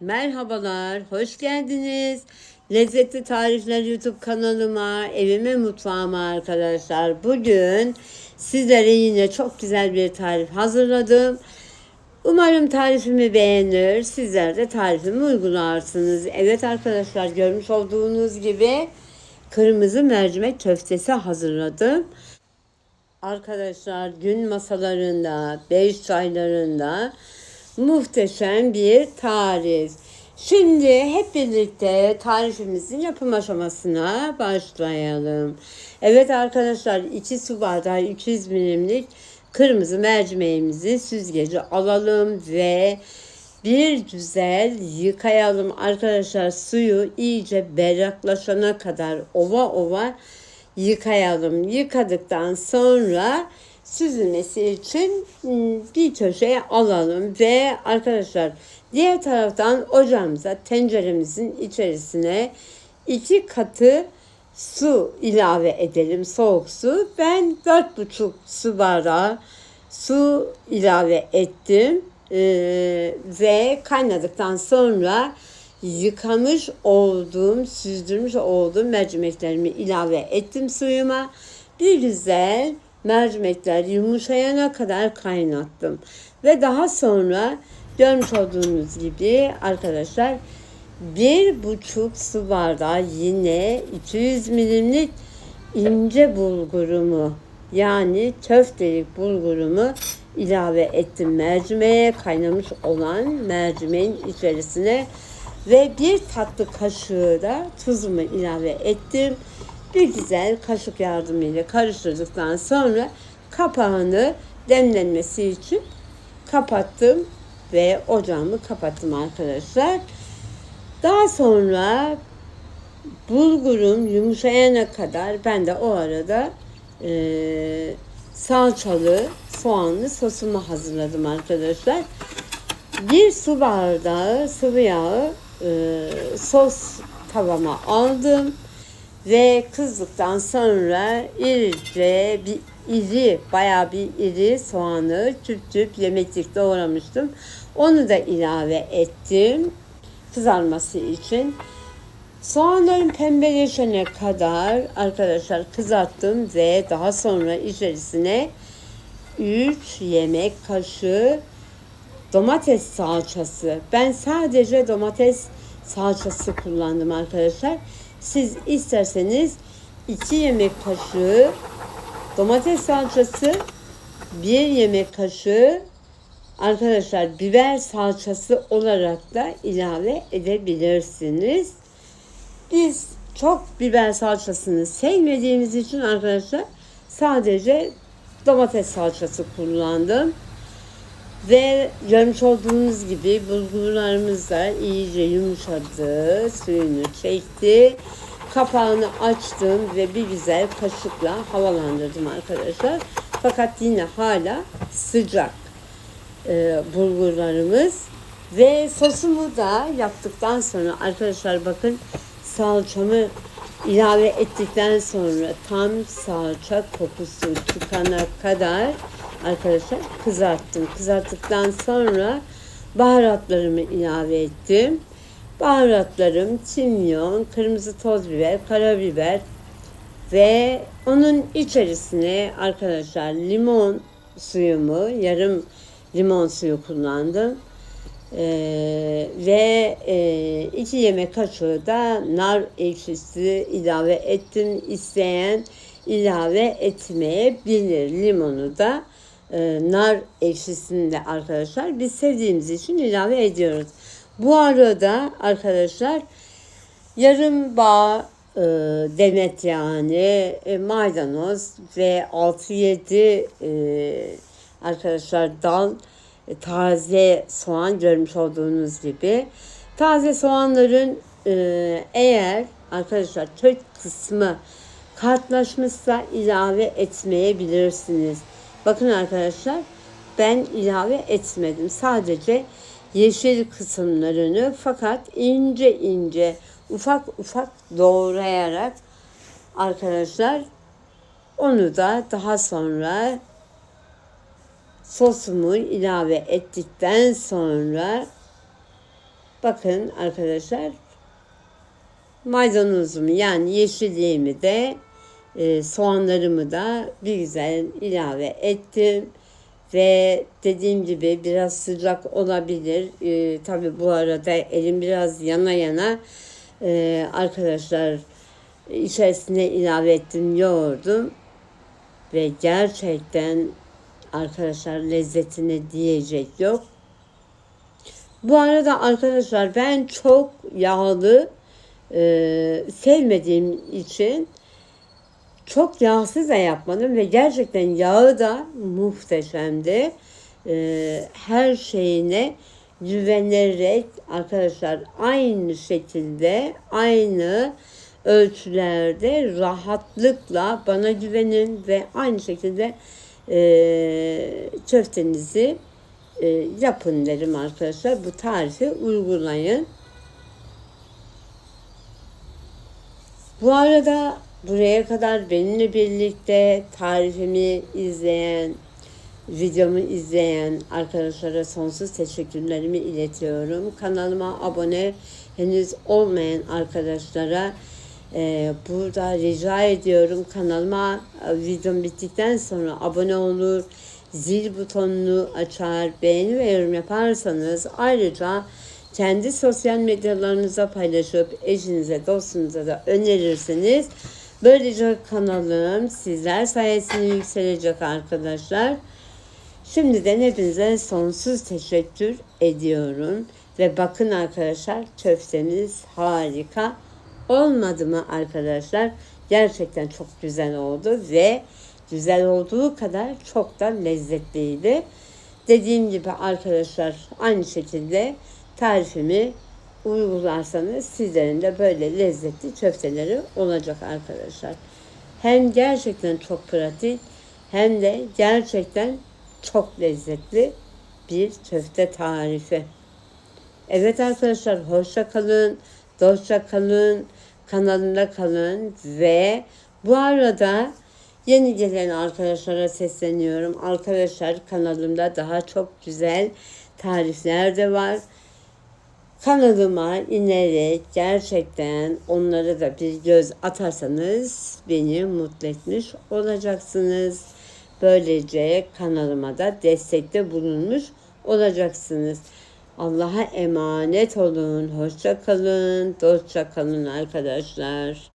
Merhabalar, hoş geldiniz. Lezzetli Tarifler YouTube kanalıma, evime, mutfağıma arkadaşlar. Bugün sizlere yine çok güzel bir tarif hazırladım. Umarım tarifimi beğenir, sizler de tarifimi uygularsınız. Evet arkadaşlar, görmüş olduğunuz gibi kırmızı mercimek köftesi hazırladım. Arkadaşlar gün masalarında, beş çaylarında muhteşem bir tarif. Şimdi hep birlikte tarifimizin yapım aşamasına başlayalım. Evet arkadaşlar 2 su bardağı 200 milimlik kırmızı mercimeğimizi süzgeci alalım ve bir güzel yıkayalım arkadaşlar suyu iyice berraklaşana kadar ova ova yıkayalım. Yıkadıktan sonra süzülmesi için hmm, bir köşeye alalım ve arkadaşlar diğer taraftan ocağımıza tenceremizin içerisine iki katı su ilave edelim soğuk su. Ben dört buçuk su bardağı su ilave ettim Ee, ve kaynadıktan sonra yıkamış olduğum, süzdürmüş olduğum mercimeklerimi ilave ettim suyuma. Bir güzel mercimekler yumuşayana kadar kaynattım. Ve daha sonra görmüş olduğunuz gibi arkadaşlar bir buçuk su bardağı yine 200 milimlik ince bulgurumu yani köftelik bulgurumu ilave ettim mercimeğe kaynamış olan mercimeğin içerisine ve bir tatlı kaşığı da tuzumu ilave ettim. Bir güzel kaşık yardımıyla karıştırdıktan sonra kapağını demlenmesi için kapattım ve ocağımı kapattım arkadaşlar. Daha sonra bulgurum yumuşayana kadar ben de o arada e, salçalı soğanlı sosumu hazırladım arkadaşlar. Bir su bardağı sıvı yağı e, sos tavama aldım ve kızdıktan sonra irice bir iri bayağı bir iri soğanı tüp tüp yemeklik doğramıştım. Onu da ilave ettim kızarması için. Soğanların pembeleşene kadar arkadaşlar kızarttım ve daha sonra içerisine 3 yemek kaşığı domates salçası. Ben sadece domates salçası kullandım arkadaşlar. Siz isterseniz 2 yemek kaşığı domates salçası, 1 yemek kaşığı arkadaşlar biber salçası olarak da ilave edebilirsiniz. Biz çok biber salçasını sevmediğimiz için arkadaşlar sadece domates salçası kullandım. Ve görmüş olduğunuz gibi bulgurlarımız da iyice yumuşadı, suyunu çekti. Kapağını açtım ve bir güzel kaşıkla havalandırdım arkadaşlar. Fakat yine hala sıcak e, bulgurlarımız. Ve sosumu da yaptıktan sonra arkadaşlar bakın salçamı ilave ettikten sonra tam salça kokusu çıkana kadar arkadaşlar kızarttım. Kızarttıktan sonra baharatlarımı ilave ettim. Baharatlarım kimyon, kırmızı toz biber, karabiber ve onun içerisine arkadaşlar limon suyumu, yarım limon suyu kullandım. Ee, ve e, iki yemek kaşığı da nar ekşisi ilave ettim. İsteyen ilave etmeyebilir. Limonu da e, nar ekşisini de arkadaşlar biz sevdiğimiz için ilave ediyoruz. Bu arada arkadaşlar yarım bağ e, demet yani e, maydanoz ve 6-7 e, arkadaşlar dal e, taze soğan görmüş olduğunuz gibi. Taze soğanların e, eğer arkadaşlar kök kısmı kartlaşmışsa ilave etmeyebilirsiniz. Bakın arkadaşlar ben ilave etmedim. Sadece yeşil kısımlarını fakat ince ince ufak ufak doğrayarak arkadaşlar onu da daha sonra sosumu ilave ettikten sonra Bakın arkadaşlar maydanozumu yani yeşilliğimi de e, soğanlarımı da bir güzel ilave ettim. Ve dediğim gibi biraz sıcak olabilir. E, Tabi bu arada elim biraz yana yana e, arkadaşlar içerisine ilave ettim yoğurdum. Ve gerçekten arkadaşlar lezzetine diyecek yok. Bu arada arkadaşlar ben çok yağlı e, sevmediğim için çok yağsız da yapmadım ve gerçekten yağı da muhteşemdi. E, her şeyine güvenerek arkadaşlar aynı şekilde aynı ölçülerde rahatlıkla bana güvenin ve aynı şekilde e, köftenizi e, yapın derim arkadaşlar. Bu tarifi uygulayın. Bu arada buraya kadar benimle birlikte tarifimi izleyen, videomu izleyen arkadaşlara sonsuz teşekkürlerimi iletiyorum. Kanalıma abone henüz olmayan arkadaşlara e, burada rica ediyorum kanalıma e, videom bittikten sonra abone olur, zil butonunu açar, beğeni ve yorum yaparsanız ayrıca kendi sosyal medyalarınıza paylaşıp eşinize, dostunuza da önerirsiniz. Böylece kanalım sizler sayesinde yükselecek arkadaşlar. Şimdiden hepinize sonsuz teşekkür ediyorum. Ve bakın arkadaşlar köftemiz harika olmadı mı arkadaşlar? Gerçekten çok güzel oldu ve güzel olduğu kadar çok da lezzetliydi. Dediğim gibi arkadaşlar aynı şekilde tarifimi uygularsanız sizlerin de böyle lezzetli köfteleri olacak arkadaşlar. Hem gerçekten çok pratik hem de gerçekten çok lezzetli bir köfte tarifi. Evet arkadaşlar hoşça kalın, dostça kalın, kanalımda kalın ve bu arada yeni gelen arkadaşlara sesleniyorum. Arkadaşlar kanalımda daha çok güzel tarifler de var. Kanalıma inerek gerçekten onlara da bir göz atarsanız beni mutlu etmiş olacaksınız. Böylece kanalıma da destekte bulunmuş olacaksınız. Allah'a emanet olun. Hoşça kalın. Dostça kalın arkadaşlar.